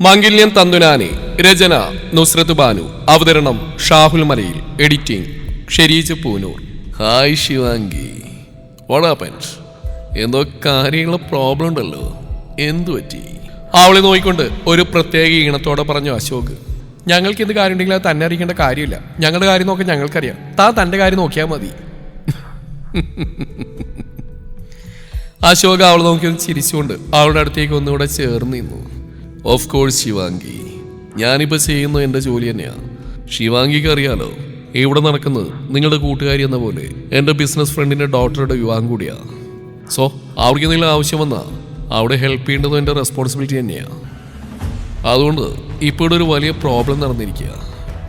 മംഗല്യം തന്തുനാനെ രചന നുസ്രത്ത് ബാനു അവതരണം Shahul Malayil editing Shereej Poonoor. Hi Shivangi. വടാപ്പൻസ് എന്തോ കാര്യങ്ങളെ പ്രോബ്ലം ഉണ്ടല്ലോ? എന്തു പറ്റി? അവളെ നോക്കിക്കൊണ്ട് ഒരു പ്രത്യേക ഈണത്തോടെ പറഞ്ഞു അശോക് ഞങ്ങൾക്ക് എന്ത് കാര്യം ഉണ്ടെങ്കിലും അത് തന്നെ അറിയിക്കേണ്ട കാര്യമില്ല. ഞങ്ങളുടെ കാര്യം നോക്കാൻ ഞങ്ങൾക്കറിയാം. താ തന്റെ കാര്യം നോക്കിയാൽ മതി. അശോക് അവൾ നോക്കി ഒന്ന് ചിരിച്ചുകൊണ്ട് അവളുടെ അടുത്തേക്ക് ഒന്നുകൂടെ ചേർന്ന് നിന്നു. Of course Shivangi. ഞാനിപ്പോൾ ചെയ്യുന്നത് എന്റെ ജോലി തന്നെയാണ് ശിവാംഗിക്ക് അറിയാലോ ഇവിടെ നടക്കുന്നത്? നിങ്ങളുടെ കൂട്ടുകാരി എന്ന പോലെ. എന്റെ ബിസിനസ് ഫ്രണ്ടിന്റെ ഡോക്ടറുടെ വിവാഹം കൂടിയാണ് സോ അവർക്ക് എന്തെങ്കിലും ആവശ്യം വന്നാൽ അവിടെ ഹെൽപ്പ് ചെയ്യേണ്ടത് എന്റെ റെസ്പോൺസിബിലിറ്റി തന്നെയാണ് അതുകൊണ്ട് ഇപ്പോൾ ഒരു വലിയ പ്രോബ്ലം നടന്നിരിക്കുക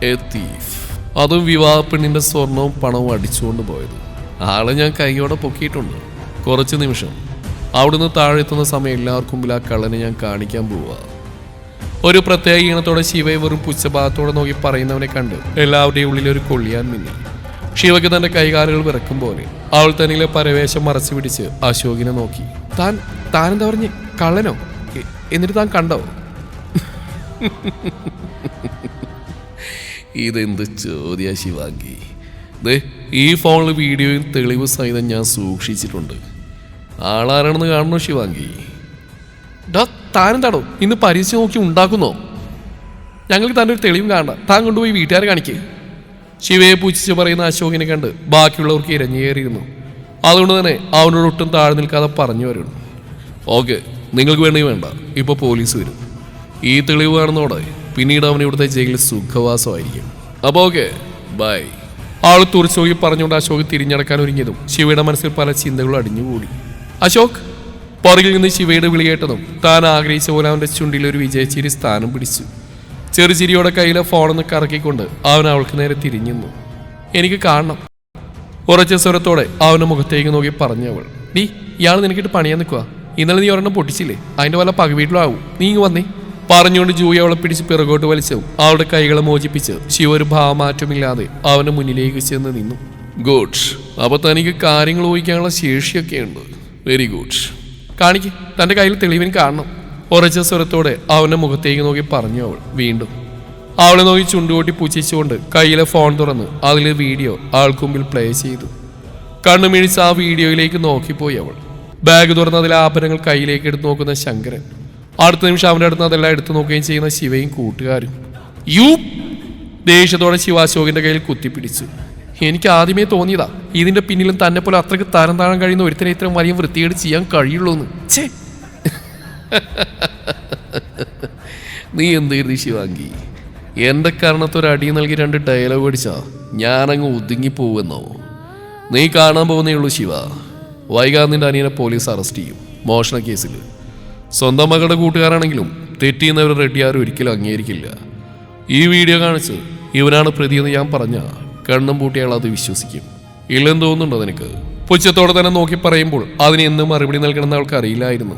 എ തീഫ് അതും വിവാഹ പെണ്ണിന്റെ സ്വർണവും പണവും അടിച്ചുകൊണ്ട് പോയത്. ആളെ ഞാൻ കൈയോടെ പൊക്കിയിട്ടുണ്ട്. കുറച്ച് നിമിഷം. അവിടുന്ന് താഴെത്തുന്ന സമയം എല്ലാവർക്കും മുമ്പിൽ ആ കള്ളനെ ഞാൻ കാണിക്കാൻ പോവുക ഒരു പ്രത്യേക ഈണത്തോടെ ശിവയെ വെറും പുച്ഛഭാഗത്തോടെ നോക്കി പറയുന്നവനെ കണ്ട് എല്ലാവരുടെയും ഉള്ളിൽ ഒരു കൊള്ളിയാൻ മിന്നി. ശിവയ്ക്ക് തന്റെ കൈകാലുകൾ വിറക്കും പോലെ അവൾ തന്നിലെ പരവേശം മറച്ചു പിടിച്ച് അശോകിനെ നോക്കി. താൻ എന്താ പറഞ്ഞ്? കള്ളനോ? എന്നിട്ട് താൻ കണ്ടോ? ഇതെന്ത് ചോദ്യ ശിവാംഗി ദേ ഈ ഫോണിൽ വീഡിയോയും തെളിവ് സഹിതം ഞാൻ സൂക്ഷിച്ചിട്ടുണ്ട്. ആളാരാണെന്ന് കാണണോ ശിവാംഗി ഡാ താനെന്താടോ ഇന്ന് പരീക്ഷ നോക്കി ഉണ്ടാക്കുന്നോ? ഞങ്ങൾക്ക് തന്റെ ഒരു തെളിവും കാണണം. താൻ കൊണ്ടുപോയി വീട്ടുകാരെ കാണിക്കേ. ശിവയെ പൂച്ഛിച്ച് പറയുന്ന അശോകിനെ കണ്ട് ബാക്കിയുള്ളവർക്ക് ഇരഞ്ഞേറിയിരുന്നു അതുകൊണ്ട് തന്നെ അവനോട് ഒട്ടും താഴെ നിൽക്കാതെ പറഞ്ഞു വരുന്നു. ഓക്കെ നിങ്ങൾക്ക് വേണമെങ്കിൽ വേണ്ട. ഇപ്പോൾ പോലീസ് വരും. ഈ തെളിവ് കാണുന്നതോടെ പിന്നീട് അവൻ ഇവിടുത്തെ ജയിലിൽ സുഖവാസമായിരിക്കും. അപ്പോൾ ഓക്കെ ബൈ. ആൾ തുറച്ചോകി പറഞ്ഞുകൊണ്ട് അശോക് തിരിഞ്ഞടക്കാൻ ഒരുങ്ങിയതും ശിവയുടെ മനസ്സിൽ പല ചിന്തകളും അടിഞ്ഞുകൂടി. അശോക് പുറകിൽ നിന്ന് ശിവയുടെ വിളി കേട്ടതും താൻ ആഗ്രഹിച്ച പോലെ അവന്റെ ചുണ്ടിൽ ഒരു വിജയച്ചിരി സ്ഥാനം പിടിച്ചു. ചെറുചിരിയോടെ കയ്യിലെ ഫോണൊന്ന് കറക്കിക്കൊണ്ട് അവൻ അവൾക്ക് നേരെ തിരിഞ്ഞു എനിക്ക് കാണണം. ഉറച്ച സ്വരത്തോടെ അവന്റെ മുഖത്തേക്ക് നോക്കി പറഞ്ഞവൾ. നീ ഇയാൾ നിനക്കിട്ട് പണിയാൻ നിൽക്കുക ഇന്നലെ നീ ഒരെണ്ണം പൊട്ടിച്ചില്ലേ? അതിന്റെ വല്ല പകവീട്ടിലും ആവും നീ ഇങ്ങ് വന്നേ. പറഞ്ഞുകൊണ്ട് ജൂയി അവളെ പിടിച്ച് പിറകോട്ട് വലിച്ചു അവളുടെ കൈകളെ മോചിപ്പിച്ച് ശിവ ഒരു ഭാവമാറ്റമില്ലാതെ അവന്റെ മുന്നിലേക്ക് ചെന്ന് നിന്നു. ഗുഡ് അപ്പോൾ തനിക്ക് കാര്യങ്ങൾ ഊഹിക്കാനുള്ള ശേഷിയൊക്കെ ഉണ്ട് വെരി ഗുഡ് കാണിക്ക്. തന്റെ കയ്യിൽ തെളിവിന് കാണണം ഉറച്ച സ്വരത്തോടെ അവന്റെ മുഖത്തേക്ക് നോക്കി പറഞ്ഞു അവൾ. വീണ്ടും. അവളെ നോക്കി ചുണ്ടുകൂട്ടി പൂച്ചിച്ചുകൊണ്ട് കയ്യിലെ ഫോൺ തുറന്ന് അതിലെ വീഡിയോ ആൾക്ക് മുമ്പിൽ പ്ലേ ചെയ്തു. കണ്ണുമിഴിച്ച് ആ വീഡിയോയിലേക്ക് നോക്കിപ്പോയി അവൾ. ബാഗ് തുറന്ന് അതിലെ ആഭരണങ്ങൾ കയ്യിലേക്ക് എടുത്ത് നോക്കുന്ന ശങ്കരൻ. അടുത്ത നിമിഷം അവന്റെ അടുത്ത് അതെല്ലാം എടുത്തു നോക്കുകയും ചെയ്യുന്ന ശിവയും കൂട്ടുകാരും. യു! ദേഷ്യത്തോടെ ശിവാശോകിന്റെ കയ്യിൽ കുത്തിപ്പിടിച്ചു. എനിക്ക് ആദ്യമേ തോന്നിയതാ ഇതിന്റെ പിന്നിലും തന്നെ പോലെ അത്രയ്ക്ക് തരം താഴാൻ കഴിയുന്ന ഒരുത്തനെ ഇത്രയും വലിയ വൃത്തികേട് ചെയ്യാൻ കഴിയുള്ളൂ ഛേ! നീ എന്ത് കരുതി ശിവാങ്കി? കാരണത്തൊരു അടി നൽകി രണ്ട് ഡയലോഗ് അടിച്ചാ ഞാനങ്ങ് ഒതുങ്ങി പോവെന്നോ നീ കാണാൻ പോകുന്നേ ഉള്ളൂ ശിവ. വൈകാതെ അനിയനെ പോലീസ് അറസ്റ്റ് ചെയ്യും മോഷണ കേസിൽ സ്വന്തം മകളുടെ കൂട്ടുകാരാണെങ്കിലും തെറ്റിയുന്നവർ റെഡിയാരും ഒരിക്കലും അംഗീകരിക്കില്ല. ഈ വീഡിയോ കാണിച്ച് ഇവനാണ് പ്രതിയെന്ന് ഞാൻ പറഞ്ഞ കണ്ണും പൂട്ടിയാൽ അത് വിശ്വസിക്കും. ഇല്ലെന്ന് തോന്നുന്നുണ്ടോ നിനക്ക്? പുച്ഛത്തോടെ തന്നെ നോക്കി പറയുമ്പോൾ അതിന് എന്ത് മറുപടി നൽകണമെന്ന് അവൾക്ക് അറിയില്ലായിരുന്നു.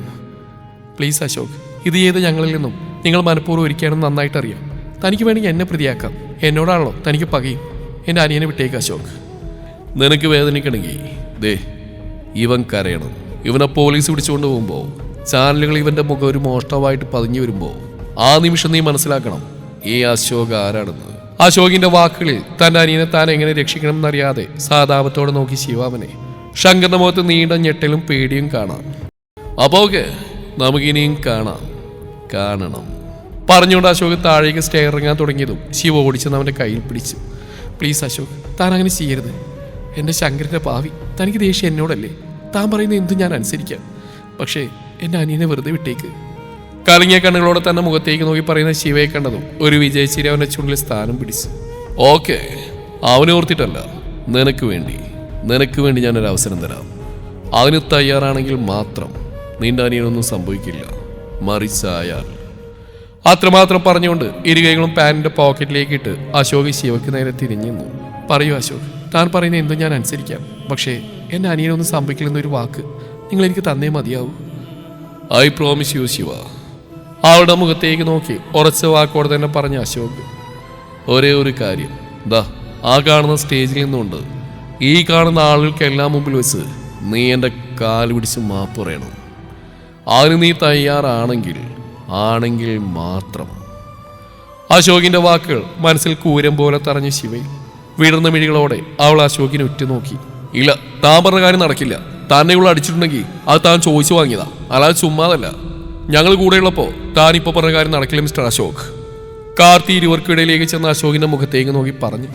പ്ലീസ് അശോക് ഇത് ചെയ്ത് ഞങ്ങളിൽ നിന്നും നിങ്ങൾ മനഃപൂർവം ഒരിക്കലും നന്നായിട്ട് അറിയാം. തനിക്ക് വേണമെങ്കിൽ എന്നെ പ്രതിയാക്കാം. എന്നോടാണല്ലോ തനിക്ക് പകയും. എന്റെ അനിയനെ വിട്ടേക്ക് അശോക്. നിനക്ക് വേദനിക്കണമെങ്കിൽ ദേ ഇവൻ കരയണം. ഇവനെ പോലീസ് പിടിച്ചുകൊണ്ട് പോകുമ്പോൾ ചാനലുകൾ ഇവന്റെ മുഖം ഒരു മോഷ്ടമായിട്ട് പതിഞ്ഞു വരുമ്പോൾ ആ നിമിഷം നീ മനസ്സിലാക്കണം ഈ അശോക് ആരാണെന്ന്. അശോകിന്റെ വാക്കുകളിൽ തന്റെ അനിയനെ താൻ എങ്ങനെ രക്ഷിക്കണം എന്നറിയാതെ സാതാപത്തോടെ നോക്കി ശിവാമനെ. ശങ്കറിന്റെ മുഖത്ത് നീണ്ട ഞെട്ടലും പേടിയും കാണാം. അപ്പോൾ നമുക്കിനിയും കാണാം. കാണണം. പറഞ്ഞുകൊണ്ട് അശോക് താഴേക്ക് സ്റ്റേ ഇറങ്ങാൻ തുടങ്ങിയതും ശിവ ഓടിച്ചെന്ന് അവന്റെ കയ്യിൽ പിടിച്ചു. പ്ലീസ് അശോക് താൻ അങ്ങനെ ചെയ്യരുത്. എന്റെ ശങ്കരന്റെ ഭാവി തനിക്ക് ദേഷ്യം എന്നോടല്ലേ? താൻ പറയുന്ന എന്തും ഞാൻ അനുസരിക്കാം. പക്ഷേ എന്റെ അനിയനെ വെറുതെ വിട്ടേക്ക്. കലങ്ങിയ കണ്ണുകളോടെ തന്നെ മുഖത്തേക്ക് നോക്കി പറയുന്ന ശിവയെ കണ്ടതും ഒരു വിജയശ്ശേരി അവന്റെ ചുണ്ടിൽ സ്ഥാനം പിടിച്ചു. ഓക്കെ അവനെ ഓർത്തിട്ടല്ല. നിനക്ക് വേണ്ടി. നിനക്ക് വേണ്ടി ഞാനൊരു അവസരം തരാം. അതിന് തയ്യാറാണെങ്കിൽ മാത്രം നിന്റെ അനിയനൊന്നും സംഭവിക്കില്ല. മറിച്ചായാൽ. അത്രമാത്രം പറഞ്ഞുകൊണ്ട് ഇരുകൈകളും പാനിന്റെ പോക്കറ്റിലേക്ക് ഇട്ട് അശോക് ശിവയ്ക്ക് നേരെ തിരിഞ്ഞു നിന്നു. പറയൂ അശോക് താൻ പറയുന്ന എന്തും ഞാൻ അനുസരിക്കാം. പക്ഷേ എന്റെ അനിയനൊന്നും സംഭവിക്കില്ലെന്നൊരു വാക്ക് നിങ്ങൾ എനിക്ക് തന്നേ മതിയാവൂ. I promise you Shiva. അവളുടെ മുഖത്തേക്ക് നോക്കി ഉറച്ച വാക്കോടെ തന്നെ പറഞ്ഞ അശോക് ഒരേ ഒരു കാര്യം. ദാ ആ കാണുന്ന സ്റ്റേജിൽ നിന്നുണ്ട്. ഈ കാണുന്ന ആളുകൾക്കെല്ലാം മുമ്പിൽ വെച്ച് നീ എന്റെ കാൽ പിടിച്ച് മാപ്പ് പറയണം. അതിന് നീ തയ്യാറാണെങ്കിൽ ആണെങ്കിൽ മാത്രം. അശോകിന്റെ വാക്കുകൾ മനസ്സിൽ കൂരം പോലെ തറഞ്ഞ ശിവയിൽ വിടർന്ന മിഴികളോടെ അവൾ അശോകിനെ ഉറ്റുനോക്കി. ഇല്ല താൻ പറഞ്ഞ കാര്യം നടക്കില്ല. തന്നെ ഇവൾ അടിച്ചിട്ടുണ്ടെങ്കിൽ അത് താൻ ചോദിച്ചു വാങ്ങിയതാ. അല്ലാതെ ചുമ്മാതല്ല. ഞങ്ങൾ കൂടെയുള്ളപ്പോ ഇപ്പൊ പറഞ്ഞ കാര്യം നടക്കില്ല മിസ്റ്റർ അശോക്. കാർത്തി ഇരുവർക്കിടയിലേക്ക് ചെന്ന അശോകിന്റെ മുഖത്തേക്ക് നോക്കി പറഞ്ഞു.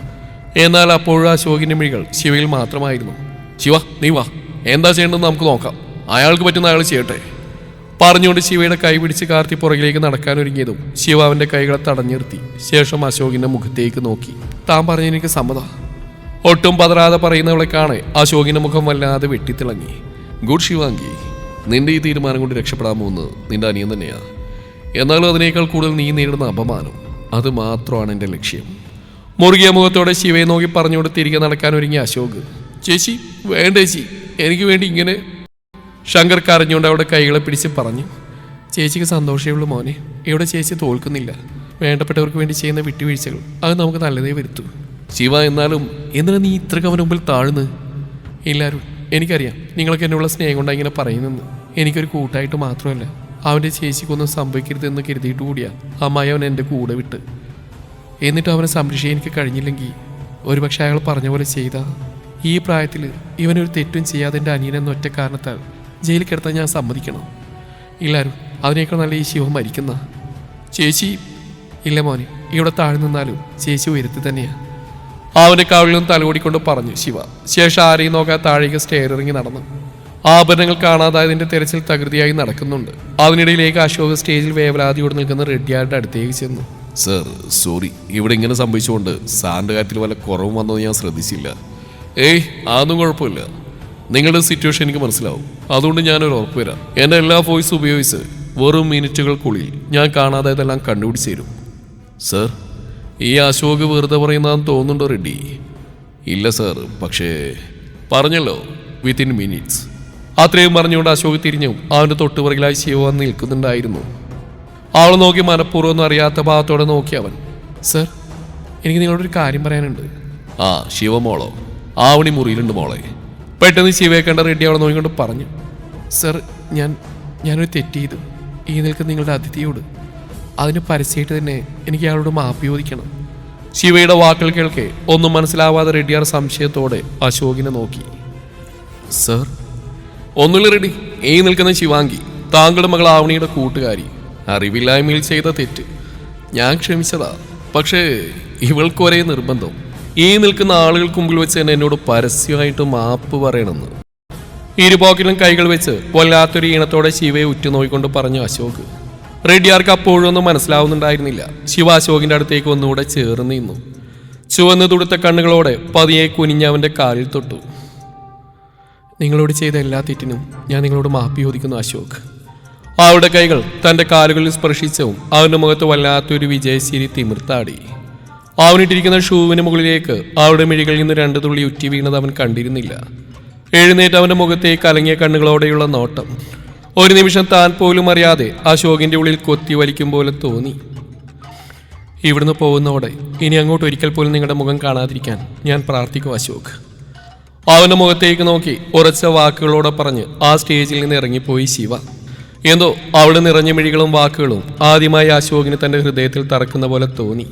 എന്നാൽ അപ്പോഴും അശോകിന്റെ മിഴികൾ ശിവയിൽ മാത്രമായിരുന്നു. ശിവ നീ വാ. എന്താ ചെയ്യേണ്ടതെന്ന് നമുക്ക് നോക്കാം. അയാൾക്ക് പറ്റുന്ന അയാൾ ചെയ്യട്ടെ. പറഞ്ഞുകൊണ്ട് ശിവയുടെ കൈ പിടിച്ച് കാർത്തി പുറകിലേക്ക് നടക്കാനൊരുങ്ങിയതും ശിവ അവന്റെ കൈകളെ തടഞ്ഞു നിർത്തി. ശേഷം അശോകിന്റെ മുഖത്തേക്ക് നോക്കി. താൻ പറഞ്ഞ എനിക്ക് സമ്മത. ഒട്ടും പതറാതെ പറയുന്നവളെ കാണെ അശോകിന്റെ മുഖം വല്ലാതെ വെട്ടിത്തിളങ്ങി. ഗുഡ് ശിവാങ്കി നിന്റെ ഈ തീരുമാനം കൊണ്ട് രക്ഷപ്പെടാൻ പോകുന്നത് നിന്റെ അനിയൻ തന്നെയാ. എന്നാലും അതിനേക്കാൾ കൂടുതൽ നീ നേരിടുന്ന അപമാനം അത് മാത്രമാണ് എന്റെ ലക്ഷ്യം. മുറുകിയ മുഖത്തോടെ ശിവയെ നോക്കി പറഞ്ഞുകൊണ്ട് തിരികെ നടക്കാൻ ഒരുങ്ങിയ അശോക് ചേച്ചി വേണ്ട ചേച്ചി എനിക്ക് വേണ്ടി ഇങ്ങനെ ശങ്കർ കരഞ്ഞുകൊണ്ട് അവിടെ കൈകളെ പിടിച്ച് പറഞ്ഞു ചേച്ചിക്ക് സന്തോഷമേ ഉള്ളൂ മോനെ ഇവിടെ ചേച്ചി തോൽക്കുന്നില്ല വേണ്ടപ്പെട്ടവർക്ക് വേണ്ടി ചെയ്യുന്ന വിട്ടുവീഴ്ചകൾ അത് നമുക്ക് നല്ലതേ വരുത്തൂ. ശിവ എന്നാലും എന്തിനാ നീ ഇത്ര കവന മുമ്പിൽ താഴ്ന്ന്? എല്ലാവരും എനിക്കറിയാം നിങ്ങൾക്ക് എന്നുള്ള സ്നേഹം കൊണ്ടാണ് ഇങ്ങനെ പറയുന്നെന്ന് എനിക്കൊരു കൂട്ടായിട്ട് മാത്രമല്ല അവന്റെ ചേച്ചിക്കൊന്നും സംഭവിക്കരുതെന്ന് കരുതിയിട്ട് കൂടിയാ അമ്മായി അവൻ എന്റെ കൂടെ വിട്ട്. എന്നിട്ട് അവനെ സംരക്ഷിക്കാൻ എനിക്ക് കഴിഞ്ഞില്ലെങ്കിൽ ഒരുപക്ഷെ അയാൾ പറഞ്ഞ പോലെ ചെയ്ത. ഈ പ്രായത്തിൽ ഇവനൊരു തെറ്റും ചെയ്യാതെ എന്റെ അനിയനെന്ന ഒറ്റ കാരണത്താൽ ജയിലിൽ കിടത്താൻ ഞാൻ സമ്മതിക്കണം. ഇല്ലാരും അതിനേക്കാൾ നല്ല ഈ ശിവം മരിക്കുന്ന. ചേച്ചി ഇല്ല മോനെ ഇവിടെ താഴെ നിന്നാലും ചേച്ചി ഉയരത്തിൽ തന്നെയാണ് അവന്റെ കവിളിലും തലകൂടിക്കൊണ്ട് പറഞ്ഞു ശിവ ശേഷം ആരെയും നോക്കാൻ താഴേക്ക് സ്റ്റെയർ ഇറങ്ങി നടന്നു ആഭരണങ്ങൾ കാണാതായതിന്റെ തെരച്ചിൽ തകൃതിയായി നടക്കുന്നുണ്ട്. അതിനിടയിലേക്ക് അശോക് സ്റ്റേജിൽ വേവലാതിയോട് നിൽക്കുന്ന റെഡ്ഡിയാരുടെ അടുത്തേക്ക് ചെന്നു. Sir sorry. ഇവിടെ ഇങ്ങനെ സംഭവിച്ചുകൊണ്ട് സാറിന്റെ കാര്യത്തിൽ വല്ല കുറവ് വന്നത് ഞാൻ ശ്രദ്ധിച്ചില്ല. ഏയ് അതൊന്നും കുഴപ്പമില്ല. നിങ്ങളുടെ സിറ്റുവേഷൻ എനിക്ക് മനസ്സിലാവും. അതുകൊണ്ട് ഞാനൊരു ഉറപ്പ് വരാം എന്റെ എല്ലാ വോയിസ് ഉപയോഗിച്ച് വെറും മിനിറ്റുകൾക്കുള്ളിൽ ഞാൻ കാണാതായതെല്ലാം കണ്ടുപിടിച്ച് തരും. സർ? ഈ അശോക് വെറുതെ പറയുന്നതെന്ന് തോന്നുന്നുണ്ടോ റെഡ്ഡി? ഇല്ല സർ. പക്ഷേ പറഞ്ഞല്ലോ വിത്തിൻ മിനിറ്റ്സ് അത്രയും പറഞ്ഞുകൊണ്ട് അശോക് തിരിഞ്ഞു. അവന്റെ തൊട്ടുപുറകിലായി ശിവ വന്ന് നിൽക്കുന്നുണ്ടായിരുന്നു. അവൾ നോക്കി മനഃപൂർവം അറിയാത്ത ഭാഗത്തോടെ നോക്കി അവൻ. സർ എനിക്ക് നിങ്ങളോടൊരു കാര്യം പറയാനുണ്ട്. ആ ശിവമോളോ ആവണി മുറിയിലുണ്ട് മോളെ. പെട്ടെന്ന് ശിവയെ കണ്ട റെഡ്ഡി അവളെ നോക്കിക്കൊണ്ട് പറഞ്ഞു. സർ ഞാൻ ഞാനൊരു തെറ്റ് ചെയ്തു. ഈ നിൽക്കുന്ന നിങ്ങളുടെ അതിഥിയോട്. അതിന് പരസ്യമായിട്ട് തന്നെ എനിക്ക് അയാളോട് മാപ്പ് ചോദിക്കണം. ശിവയുടെ വാക്കുകൾ കേൾക്കെ ഒന്നും മനസ്സിലാവാതെ റെഡ്ഡിയാർ സംശയത്തോടെ അശോകിനെ നോക്കി. സർ ഒന്നുമില്ല റെഡി. ഈ നിൽക്കുന്ന ശിവാങ്കി താങ്കളുടെ മകൾ ആവണിയുടെ കൂട്ടുകാരി. അറിവില്ലായ്മയിൽ ചെയ്ത തെറ്റ്. ഞാൻ ക്ഷമിച്ചതാ. പക്ഷേ ഇവൾക്ക് ഒരേ നിർബന്ധം. ഈ നിൽക്കുന്ന ആളുകൾക്ക് മുമ്പിൽ വെച്ച് തന്നെ എന്നോട് പരസ്യമായിട്ട് മാപ്പ് പറയണമെന്ന്. ഇരുപോക്കിലും കൈകൾ വെച്ച് വല്ലാത്തൊരു ഈണത്തോടെ ശിവയെ ഉറ്റുനോയിക്കൊണ്ട് പറഞ്ഞു അശോക്. റെഡ്ഡിയാർക്ക് അപ്പോഴൊന്നും മനസ്സിലാവുന്നുണ്ടായിരുന്നില്ല. ശിവ അശോകിന്റെ അടുത്തേക്ക് ഒന്നുകൂടെ ചേർന്ന് നിന്നു. ചുവന്ന് തുടുത്ത കണ്ണുകളോടെ പതിയെ കുനിഞ്ഞവന്റെ കാലിൽ തൊട്ടു. നിങ്ങളോട് ചെയ്ത എല്ലാ തെറ്റിനും ഞാൻ നിങ്ങളോട് മാപ്പി ചോദിക്കുന്നു അശോക്. അവളുടെ കൈകൾ തന്റെ കാലുകളിൽ സ്പർശിച്ചവും അവന്റെ മുഖത്ത് വല്ലാത്തൊരു വിജയശീരി തിമിർത്താടി. അവനിട്ടിരിക്കുന്ന ഷൂവിന് മുകളിലേക്ക് അവളുടെ മിഴികളിൽ നിന്ന് രണ്ട് തുള്ളി ഉറ്റി വീണത് അവൻ കണ്ടിരുന്നില്ല. എഴുന്നേറ്റ് അവന്റെ മുഖത്തേക്ക് കലങ്ങിയ കണ്ണുകളോടെയുള്ള നോട്ടം. ഒരു നിമിഷം താൻ പോലും അറിയാതെ അശോകിന്റെ ഉള്ളിൽ കൊത്തി വലിക്കും പോലെ തോന്നി. ഇവിടുന്ന് പോകുന്നതോടെ ഇനി അങ്ങോട്ട് ഒരിക്കൽ പോലും നിങ്ങളുടെ മുഖം കാണാതിരിക്കാൻ ഞാൻ പ്രാർത്ഥിക്കും അശോക്. അവന്റെ മുഖത്തേക്ക് നോക്കി ഉറച്ച വാക്കുകളോടെ പറഞ്ഞ് ആ സ്റ്റേജിൽ നിന്ന് ഇറങ്ങിപ്പോയി ശിവ. എന്തോ അവിടെ നിറഞ്ഞ മിഴികളും വാക്കുകളും ആദ്യമായി അശോകിന് തന്റെ ഹൃദയത്തിൽ തറക്കുന്ന പോലെ തോന്നി.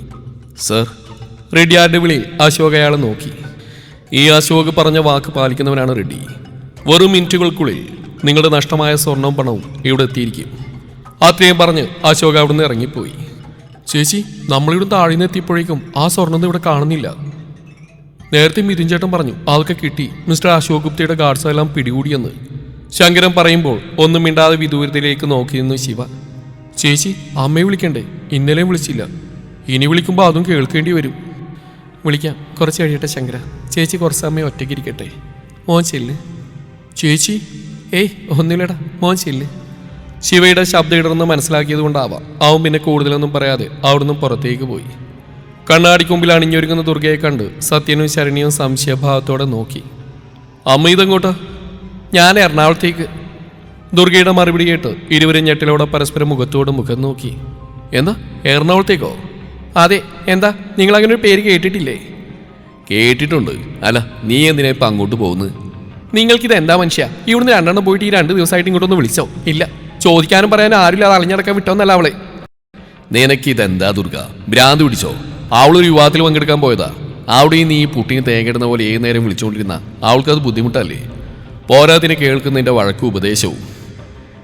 സർ. റെഡ്ഡിയാരുടെ വിളി അശോക് അയാളെ നോക്കി. ഈ അശോക് പറഞ്ഞ വാക്ക് പാലിക്കുന്നവനാണ് റെഡ്ഡി. വെറും മിനിറ്റുകൾക്കുള്ളിൽ നിങ്ങളുടെ നഷ്ടമായ സ്വർണവും പണവും ഇവിടെ എത്തിയിരിക്കും. അത്രയും പറഞ്ഞ് അശോക് അവിടുന്ന് ഇറങ്ങിപ്പോയി. ചേച്ചി നമ്മളിവിടെ താഴ്ന്നെത്തിയപ്പോഴേക്കും ആ സ്വർണം ഇവിടെ കാണുന്നില്ല. നേരത്തെ മിഥുൻ ചേട്ടൻ പറഞ്ഞു ആൾക്ക് കിട്ടി. മിസ്റ്റർ അശോക് ഗുപ്തയുടെ ഗാർഡ്സ് എല്ലാം പിടികൂടിയെന്ന്. ശങ്കരൻ പറയുമ്പോൾ ഒന്നും മിണ്ടാതെ വിദൂരത്തിലേക്ക് നോക്കി നിന്നു ശിവ. ചേച്ചി അമ്മയെ വിളിക്കണ്ടേ? ഇന്നലെ വിളിച്ചില്ല. ഇനി വിളിക്കുമ്പോൾ അതും കേൾക്കേണ്ടി വരും. വിളിക്കാം. കുറച്ച് കഴിയട്ടെ ശങ്കര. ചേച്ചി കുറച്ച് സമയം ഒറ്റയ്ക്ക് ഇരിക്കട്ടെ. മോൻ ചെല്ല്. ചേച്ചി? ഏയ് ഒന്നുമില്ലടാ. മോൻ ചെല്ല്. ശിവയുടെ ശബ്ദം ഇടർന്ന് മനസ്സിലാക്കിയത് കൊണ്ടാവാം. അവൻ പിന്നെ കൂടുതലൊന്നും പറയാതെ അവിടുന്ന് പുറത്തേക്ക് പോയി. കണ്ണാടിക്കുമ്പിൽ അണിഞ്ഞൊരുങ്ങുന്ന ദുർഗയെ കണ്ട് സത്യനും ശരണിയും സംശയഭാവത്തോടെ നോക്കി. അമ്മ ഇതെങ്ങോട്ടാ? ഞാൻ എറണാകുളത്തേക്ക്. ദുർഗയുടെ മറുപടി കേട്ട് ഇരുവരും ഞെട്ടിലോടെ പരസ്പരം മുഖത്തോട് മുഖം നോക്കി. എന്താ? എറണാകുളത്തേക്കോ? അതെ എന്താ? നിങ്ങൾ അങ്ങനെ ഒരു പേര് കേട്ടിട്ടില്ലേ? കേട്ടിട്ടുണ്ട്. അല്ല നീ എന്തിനാ ഇപ്പം അങ്ങോട്ട് പോകുന്നത്? നിങ്ങൾക്കിത് എന്താ മനുഷ്യ? ഇവിടുന്ന് രണ്ടെണ്ണം പോയിട്ട് ഈ രണ്ട് ദിവസമായിട്ട് ഇങ്ങോട്ടൊന്ന് വിളിച്ചോ. ഇല്ല. ചോദിക്കാനും പറയാനും ആരില്ലാതെ അളഞ്ഞടക്കാൻ വിട്ടോന്നല്ല അവളെ. നിനക്കിതെന്താ ദുർഗ? ഭ്രാന്ത് പിടിച്ചോ? അവളൊരു യുവാത്തിൽ പങ്കെടുക്കാൻ പോയതാ. അവിടെ നീ ഈ പുട്ടിന് തേങ്ങിടുന്ന പോലെ ഏത് നേരം വിളിച്ചുകൊണ്ടിരുന്ന അവൾക്കത് ബുദ്ധിമുട്ടല്ലേ? പോരാതിന് കേൾക്കുന്നതിന്റെ വഴക്കും ഉപദേശവും.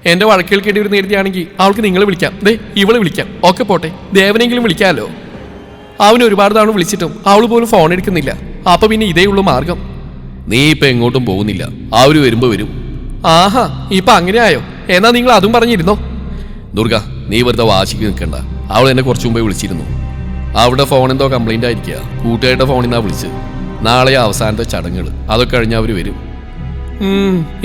എന്റെ വഴക്ക് കേട്ടി ഒരു നേരത്തെയാണെങ്കിൽ അവൾക്ക് നിങ്ങളെ വിളിക്കാം. ദേ ഇവളെ വിളിക്കാം. ഒക്കെ പോട്ടെ. ദേവനെങ്കിലും വിളിക്കാമല്ലോ അവൻ ഒരുപാട് തവണ വിളിച്ചിട്ടും അവൾ പോലും ഫോൺ എടുക്കുന്നില്ല. അപ്പോൾ പിന്നെ ഇതേ ഉള്ളൂ മാർഗം. നീ ഇപ്പം എങ്ങോട്ടും പോകുന്നില്ല. അവർ വരുമ്പോൾ വരും. ആഹാ ഇപ്പം അങ്ങനെ ആയോ എന്നാ നിങ്ങൾ അതും പറഞ്ഞിരുന്നോ? ദുർഗ നീ വെറുതെ വാശിക്ക് നിൽക്കണ്ട. അവൾ എന്നെ കുറച്ചു മുമ്പേ വിളിച്ചിരുന്നു. അവിടെ ഫോൺ എന്തോ കംപ്ലൈന്റ് ആയിരിക്കുക. കൂട്ടുകാരുടെ ഫോണിൽ നിന്നാ വിളിച്ച്. നാളെ അവസാനത്തെ ചടങ്ങുകൾ അതൊക്കെ കഴിഞ്ഞ് അവർ വരും.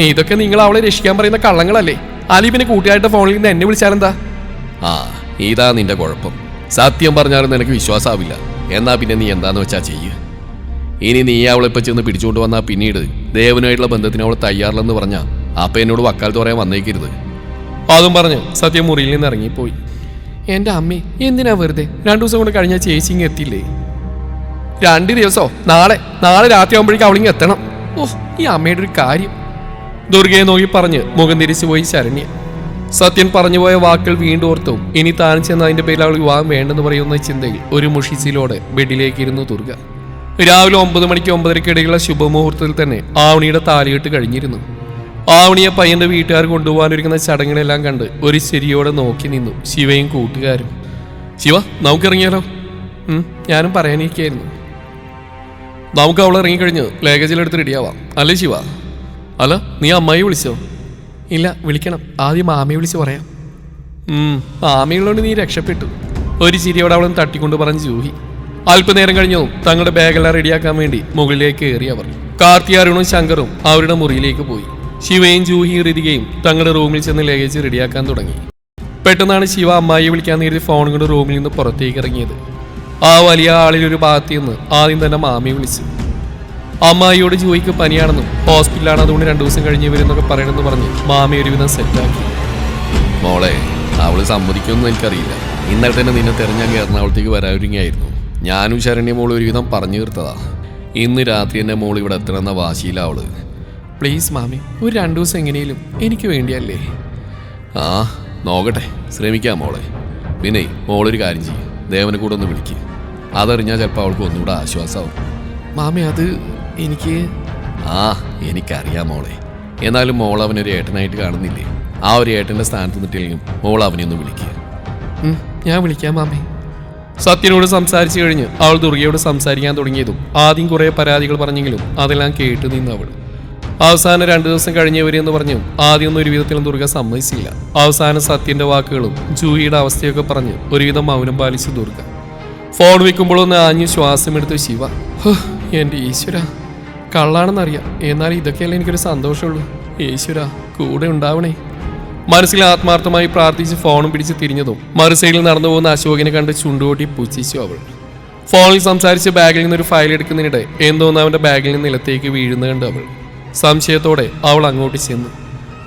ഇതൊക്കെ നിങ്ങൾ അവളെ രക്ഷിക്കാൻ പറയുന്ന കള്ളങ്ങളല്ലേ? അലി പിന്നെ കൂട്ടുകാരുടെ ഫോണിൽ നിന്ന് എന്നെ വിളിച്ചാലെന്താ? ആ ഇതാ നിന്റെ കുഴപ്പം. സത്യം പറഞ്ഞാലും നിനക്ക് വിശ്വാസമാവില്ല എന്നാ പിന്നെ നീ എന്താന്ന് വെച്ചാ ചെയ്യ്. ഇനി നീ അവളെ ഇപ്പൊ ചെന്ന് പിടിച്ചുകൊണ്ട് വന്നാ പിന്നീട് ദേവനായിട്ടുള്ള ബന്ധത്തിന് അവൾ തയ്യാറില്ലെന്ന് പറഞ്ഞാ അപ്പ എന്നോട് വക്കാലത്ത് പറയാൻ വന്നേക്കരുത്. അതും പറഞ്ഞ് സത്യം മുറിയിൽ നിന്ന് ഇറങ്ങിപ്പോയി. എന്റെ അമ്മേ എന്തിനാ വെറുതെ? രണ്ടു ദിവസം കൊണ്ട് കഴിഞ്ഞാൽ ചേച്ചി ഇങ്ങ് എത്തില്ലേ രണ്ട് ദിവസോ? നാളെ നാളെ രാത്രി ആകുമ്പോഴേക്കും അവളിങ്ങ് എത്തണം. ഓ ഈ അമ്മയുടെ ഒരു കാര്യം. ദുർഗയെ നോക്കി പറഞ്ഞ് മുഖം തിരിച്ചു പോയി ശരണ്യ. സത്യൻ പറഞ്ഞുപോയ വാക്കുകൾ വീണ്ടും ഓർത്തു. ഇനി താൻ ചെന്ന് അതിന്റെ പേരിൽ അവൾ വിവാഹം വേണ്ടെന്ന് പറയുന്ന ചിന്തയിൽ ഒരു മുഷിച്ചിലോടെ ബെഡിലേക്ക് ഇരുന്നു ദുർഗ. രാവിലെ ഒമ്പത് മണിക്ക് ഒമ്പതരക്കിടയിലുള്ള ശുഭമുഹൂർത്തത്തിൽ തന്നെ ആവണിയുടെ താലിയിട്ട് കഴിഞ്ഞിരുന്നു. ആവണിയെ പയ്യന്റെ വീട്ടുകാർ കൊണ്ടുപോകാനിരിക്കുന്ന ചടങ്ങുകളെല്ലാം കണ്ട് ഒരു ശരിയോടെ നോക്കി നിന്നു ശിവയും കൂട്ടുകാരും. ശിവ നമുക്കിറങ്ങിയാലോ? ഞാനും പറയാനിരിക്കായിരുന്നു നമുക്ക് അവൾ ഇറങ്ങിക്കഴിഞ്ഞ് ലേഖജിലെടുത്ത് റെഡിയാവാം അല്ലേ ശിവ? അല്ല നീ അമ്മായി വിളിച്ചോ? ഇല്ല വിളിക്കണം. ആദ്യം മാമയെ വിളിച്ച് പറയാം. ആമയുള്ളതുകൊണ്ട് നീ രക്ഷപ്പെട്ടു. ഒരു ചിരിയോടെ അവളും തട്ടിക്കൊണ്ട് പറഞ്ഞ് ജൂഹി. അല്പനേരം കഴിഞ്ഞു തങ്ങളുടെ ബാഗെല്ലാം റെഡിയാക്കാൻ വേണ്ടി മുകളിലേക്ക് കയറി അവർ. കാർത്തിയാരുണും ശങ്കറും അവരുടെ മുറിയിലേക്ക് പോയി. ശിവയും ജൂഹിയും ഋതികയും തങ്ങളുടെ റൂമിൽ ചെന്ന് ലഗേജ് റെഡിയാക്കാൻ തുടങ്ങി. പെട്ടെന്നാണ് ശിവ അമ്മായിയെ വിളിക്കാൻ നേരിട്ട് ഫോൺ കൊണ്ട് റൂമിൽ നിന്ന് പുറത്തേക്ക് ഇറങ്ങിയത്. ആ വലിയ ആളിൽ ഒരു ഭാഗത്ത് നിന്ന് ആദ്യം തന്നെ മാമിയെ വിളിച്ചു. അമ്മായിയോട് ജൂഹിക്ക് പനിയാണെന്നും ഹോസ്പിറ്റലാണ് അതുകൊണ്ട് രണ്ടു ദിവസം കഴിഞ്ഞ് വരുന്നൊക്കെ പറയണമെന്ന് പറഞ്ഞ് മാമി ഒരുവിധം സെറ്റാക്കി. മോളെ അവൾ സമ്മതിക്കുമെന്ന് എനിക്കറിയില്ല. ഇന്നലെ തന്നെ നിന്നെ തെരഞ്ഞാൽ എറണാകുളത്തേക്ക് വരാനൊരുങ്ങിയായിരുന്നു. ഞാനും ശരണ്യ മോൾ ഒരുവിധം പറഞ്ഞു തീർത്തതാ. ഇന്ന് രാത്രി എന്നെ മോൾ ഇവിടെ എത്തണമെന്ന വാശിയില അവൾ. പ്ലീസ് മാമി ഒരു രണ്ടു ദിവസം എങ്ങനെയും എനിക്ക് വേണ്ടിയല്ലേ? ആ നോക്കട്ടെ. ശ്രമിക്കാം മോളെ. പിന്നെ മോളൊരു കാര്യം ചെയ്യും. ദേവനെ കൂടെ ഒന്ന് വിളിക്ക്. അതറിഞ്ഞാൽ ചിലപ്പോൾ അവൾക്ക് ഒന്നുകൂടെ ആശ്വാസമാവും മാമി അത് എനിക്ക് ആ എനിക്കറിയാം മോളെ. എന്നാലും മോൾ അവനൊരു ഏട്ടനായിട്ട് കാണുന്നില്ലേ? ആ ഒരു ഏട്ടന്റെ സ്ഥാനത്ത് നിന്നിട്ടില്ലെങ്കിലും മോൾ അവനെ ഒന്ന് വിളിക്കുക ഞാൻ വിളിക്കാം മാമി. സത്യനോട് സംസാരിച്ചു കഴിഞ്ഞ് അവൾ ദുർഗയോട് സംസാരിക്കാൻ തുടങ്ങിയതും ആദ്യം കുറേ പരാതികൾ പറഞ്ഞെങ്കിലും അതെല്ലാം കേട്ടു നിന്ന് അവൾ അവസാനം രണ്ടു ദിവസം കഴിഞ്ഞവരെന്ന് പറഞ്ഞു? ആദ്യമൊന്നും ഒരു വിധത്തിലും ദുർഗ സമ്മതിച്ചില്ല. അവസാനം സത്യന്റെ വാക്കുകളും ജൂഹിയുടെ അവസ്ഥയൊക്കെ പറഞ്ഞ് ഒരുവിധം മൗനം പാലിച്ചു ദുർഗ. ഫോൺ വെക്കുമ്പോഴൊന്ന് ആഞ്ഞു ശ്വാസമെടുത്ത് ശിവ എന്റെ ഈശ്വര കള്ളാണെന്നറിയാം. എന്നാൽ ഇതൊക്കെയല്ലേ എനിക്കൊരു സന്തോഷമുള്ളൂ. ഈശ്വര കൂടെ ഉണ്ടാവണേ. മനസ്സിൽ ആത്മാർത്ഥമായി പ്രാർത്ഥിച്ച് ഫോണും പിടിച്ച് തിരിഞ്ഞതും മറുസൈഡിൽ നടന്നു പോകുന്ന അശോകിനെ കണ്ട് ചുണ്ടുകൂട്ടി പുച്ഛിച്ചു അവൾ. ഫോണിൽ സംസാരിച്ച് ബാഗിൽ നിന്ന് ഒരു ഫയൽ എടുക്കുന്നതിനിടെ എന്തോന്ന് അവന്റെ ബാഗിൽ നിന്ന് നിലത്തേക്ക് വീഴുന്നത് കണ്ട് അവൾ. സംശയത്തോടെ അവൾ അങ്ങോട്ട് ചെന്നു.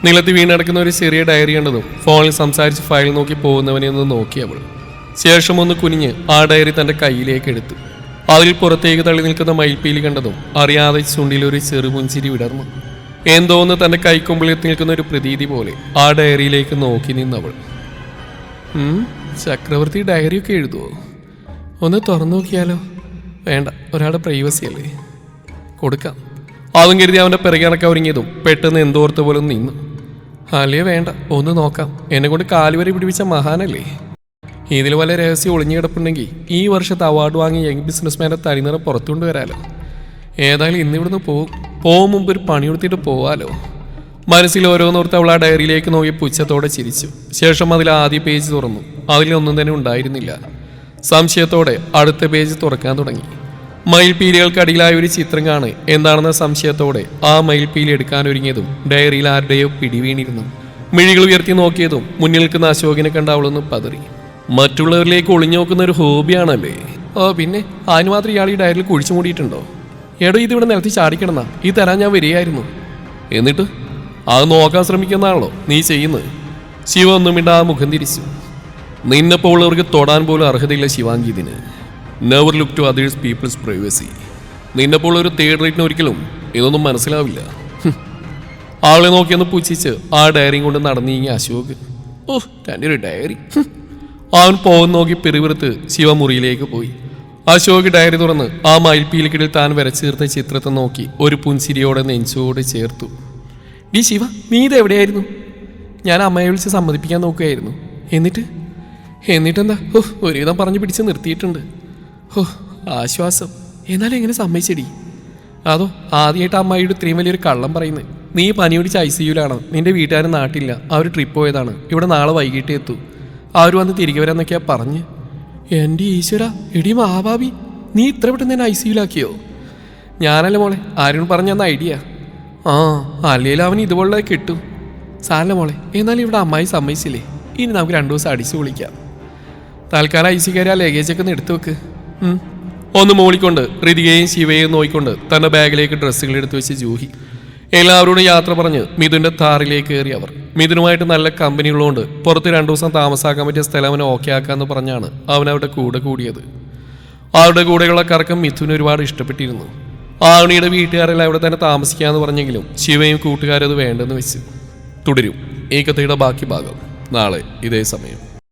നിലത്ത് വീണടക്കുന്ന ഒരു ചെറിയ ഡയറി കണ്ടതും ഫോണിൽ സംസാരിച്ച് ഫയൽ നോക്കി പോകുന്നവനെ ഒന്ന് നോക്കി അവൾ. ശേഷം ഒന്ന് കുനിഞ്ഞ് ആ ഡയറി തന്റെ കയ്യിലേക്ക് എടുത്തു. അതിൽ പുറത്തേക്ക് തള്ളി നിൽക്കുന്ന മയിൽപ്പീലി കണ്ടതും അറിയാതെ ചുണ്ടിൽ ഒരു ചെറുപുഞ്ചിരി വിടർന്നു. എന്തോന്ന് തന്റെ കൈക്കൊമ്പിൽ എത്തി നിൽക്കുന്ന ഒരു പ്രതീതി പോലെ ആ ഡയറിയിലേക്ക് നോക്കി നിന്നവൾ ചക്രവർത്തി ഡയറിയൊക്കെ എഴുതുമോ ഒന്ന് തുറന്നു നോക്കിയാലോ? വേണ്ട ഒരാളുടെ പ്രൈവസി അല്ലേ? കൊടുക്കാം. അതും കരുതി അവന്റെ പിറകെ ഇറക്കാൻ ഒരുങ്ങിയതും പെട്ടെന്ന് എന്തോർത്ത പോലെ നിന്നു. അല്ലേ വേണ്ട. ഒന്ന് നോക്കാം. എന്നെ കൊണ്ട് കാലുവരെ പിടിപ്പിച്ച മഹാനല്ലേ? ഇതിൽ വല്ല രഹസ്യം ഒളിഞ്ഞു കിടപ്പുണ്ടെങ്കിൽ ഈ വർഷത്തെ അവാർഡ് വാങ്ങിയ യങ് ബിസിനസ്മാനെ തനിനിറ പുറത്തുകൊണ്ട് വരാലോ. ഏതായാലും ഇന്നിവിടുന്ന് പോകും പോകും മുമ്പ് ഒരു പണി കൊടുത്തിട്ട് പോവാലോ. മനസ്സിൽ ഓരോന്നോർത്ത് അവൾ ആ ഡയറിയിലേക്ക് നോക്കി പുച്ഛത്തോടെ ചിരിച്ചു. ശേഷം അതിൽ ആദ്യ പേജ് തുറന്നു. അതിലൊന്നും തന്നെ ഉണ്ടായിരുന്നില്ല. സംശയത്തോടെ അടുത്ത പേജ് തുറക്കാൻ തുടങ്ങി. മയിൽപീലികൾക്കടിയിലായ ഒരു ചിത്രം കാണുക എന്താണെന്ന സംശയത്തോടെ ആ മയിൽപീലി എടുക്കാൻ ഒരുങ്ങിയതും ഡയറിയിൽ ആരുടെയോ പിടിവീണിരുന്നു മിഴികൾ ഉയർത്തി നോക്കിയതും മുന്നിൽ നിൽക്കുന്ന അശോകിനെ കണ്ട് പതറി. മറ്റുള്ളവരിലേക്ക് ഒളിഞ്ഞു നോക്കുന്ന ഒരു ഹോബിയാണല്ലേ? ഓ പിന്നെ അതിന് മാത്രം ഇയാൾ ഈ ഡയറിയിൽ കുഴിച്ചു മൂടിയിട്ടുണ്ടോ? എടോ ഇതിവിടെ നിലത്തി ചാടിക്കിടന്ന. ഈ തരാൻ ഞാൻ വരികയായിരുന്നു. എന്നിട്ട്? അത് നോക്കാൻ ശ്രമിക്കുന്നതാണല്ലോ നീ ചെയ്യുന്നത്. ശിവ ഒന്നും ആ മുഖം തിരിച്ചു. നിന്നപ്പോൾ ഉള്ളവർക്ക് തൊടാൻ പോലും അർഹതയില്ല ശിവാങ്കി ഇതിന് never look to others people's privacy നിന്നെപ്പോൾ ഒരു തേർഡ് റേറ്റിന് ഒരിക്കലും ഇതൊന്നും മനസ്സിലാവില്ല. ആളെ നോക്കിയൊന്ന് പുച്ഛിച്ച് ആ ഡയറിയും കൊണ്ട് നടന്നീങ്ങി അശോക്. ഓ തന്റെ ഒരു ഡയറി. അവൻ പോകുന്ന നോക്കി പിറിവിറുത്ത് ശിവമുറിയിലേക്ക് പോയി. അശോക് ഡയറി തുറന്ന് ആ മയിൽപ്പീലിക്കിടിൽ താൻ വരച്ചു തീർത്ത ചിത്രത്തെ നോക്കി ഒരു പുൻസിരിയോടെ നെഞ്ചോട് ചേർത്തു. ഡി ശിവ നീ ഇതെവിടെയായിരുന്നു ഞാൻ അമ്മയെ വിളിച്ച് സമ്മതിപ്പിക്കാൻ നോക്കുകയായിരുന്നു. എന്നിട്ട്? എന്നിട്ടെന്താ? ഓ ഒരുവിധം പറഞ്ഞു പിടിച്ച് നിർത്തിയിട്ടുണ്ട്. ഓ ആശ്വാസം. എന്നാലും എങ്ങനെ സമ്മതിച്ചടി? അതോ ആദ്യമായിട്ട് അമ്മായിയുടെ ഇത്രയും വലിയൊരു കള്ളം പറയുന്നത് നീ പനി പിടിച്ച് ഐ സിയുലാണ് നിന്റെ വീട്ടുകാരൻ നാട്ടില്ല. അവർ ട്രിപ്പ് പോയതാണ്. ഇവിടെ നാളെ വൈകിട്ട് എത്തൂ. അവർ വന്ന് തിരികെ വരാന്നൊക്കെയാ പറഞ്ഞ്. എന്റെ ഈശ്വര എടി മഹാഭാവി നീ ഇത്ര പെട്ടെന്ന് എന്നെ ഐ സിയുലാക്കിയോ ഞാനല്ല മോളെ ആരും പറഞ്ഞ ഐഡിയ. ആ അല്ലെങ്കിൽ അവന് ഇതുപോലെ കിട്ടും. സാരല്ല മോളെ എന്നാലും ഇവിടെ അമ്മായി സമ്മതിച്ചില്ലേ? ഇനി നമുക്ക് രണ്ടു ദിവസം അടിച്ചു വിളിക്കാം തൽക്കാലം ഐ സി കയറി ആ ലഗേജൊക്കെ ഒന്ന് എടുത്തു വെക്ക്. ഒന്ന് മോളിക്കൊണ്ട് റിതികയും ശിവയും നോയിക്കൊണ്ട് തന്റെ ബാഗിലേക്ക് ഡ്രസ്സുകൾ എടുത്തു വെച്ച് ജൂഹി. എല്ലാവരോടും യാത്ര പറഞ്ഞ് മിഥുന്റെ താറിലേക്ക് കയറി അവർ. മിഥുനുമായിട്ട് നല്ല കമ്പനി ഉള്ളതുകൊണ്ട് പുറത്ത് രണ്ടു ദിവസം താമസാക്കാൻ പറ്റിയ സ്ഥലം അവനെ ഓക്കെ ആക്കാന്ന് പറഞ്ഞാണ് അവൻ അവരുടെ കൂടെ കൂടിയത്. അവരുടെ കൂടെയുള്ള കറക്കം മിഥുന് ഒരുപാട് ഇഷ്ടപ്പെട്ടിരുന്നു. ആവണിയുടെ വീട്ടുകാരെല്ലാം അവിടെ തന്നെ താമസിക്കാന്ന് പറഞ്ഞെങ്കിലും ശിവയും കൂട്ടുകാരും അത് വേണ്ടെന്ന് വെച്ച്. തുടരും. ഈ കഥയുടെ ബാക്കി ഭാഗം. നാളെ ഇതേ സമയം.